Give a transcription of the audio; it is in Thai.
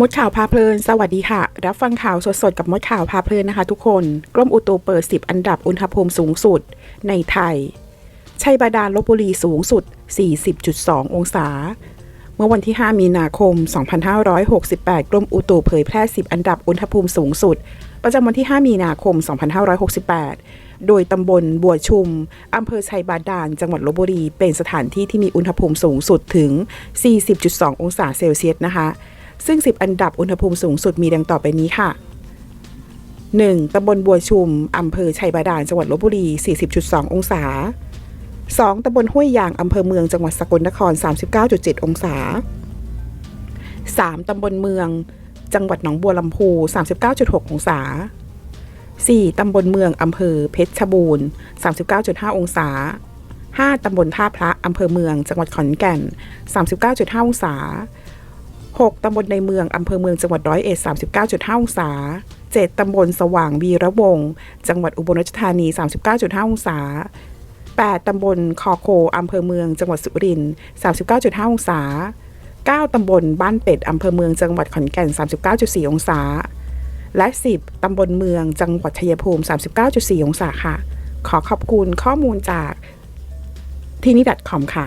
มดข่าวพาเพลิน สวัสดีค่ะ รับฟังข่าวสดๆ กับมดข่าวพาเพลินนะคะทุกคน กรมอุตุเปิด 10 อันดับอุณหภูมิสูงสุด ในไทย ชัยบาดาลลบบุรีสูงสุด 40.2 องศา เมื่อวันที่ 5 มีนาคม 2568 กรมอุตุเผยแพร่ 10 อันดับอุณหภูมิสูงสุด ประจำวันที่ 5 มีนาคม 2568 โดยตำบลบัวชุม อำเภอชัยบาดาล จังหวัดลบบุรี เป็นสถานที่ที่มีอุณหภูมิสูงสุดถึง 40.2 องศาเซลเซียสนะคะ ซึ่ง 10 อันดับอุณหภูมิสูงสุดมีดังต่อไปนี้ค่ะ 1. ตำบลบัวชุม อำเภอชัยบาดาล จังหวัดลบบุรี 40.2 องศา 2. ตำบลห้วยยาง อำเภอเมือง จังหวัดสกลนคร 39.7 องศา 3. ตำบลเมือง จังหวัดหนองบัวลำพู 39.6 องศา 4. ตำบลเมือง อำเภอเพชรบูรณ์ 39.5 องศา 5. ตำบลท่าพระ อำเภอเมือง จังหวัดขอนแก่น 39.5 องศา 6. ตำบลในเมือง อำเภอเมืองจังหวัดร้อยเอ็ด39.5 องศา 7. ตำบลสว่างวีระวงศ์จังหวัดอุบลราชธานี 39.5 องศา 8. ตำบลคอโค อำเภอเมือง จังหวัดสุรินทร์39.5 องศา 9. ตำบลบ้านเป็ด อำเภอเมือง จังหวัดขอนแก่น 39.4 องศา และ 10. ตำบลเมือง จังหวัดชัยภูมิ 39.4 องศาค่ะ ขอขอบคุณข้อมูลจากที่นี่ .com ค่ะ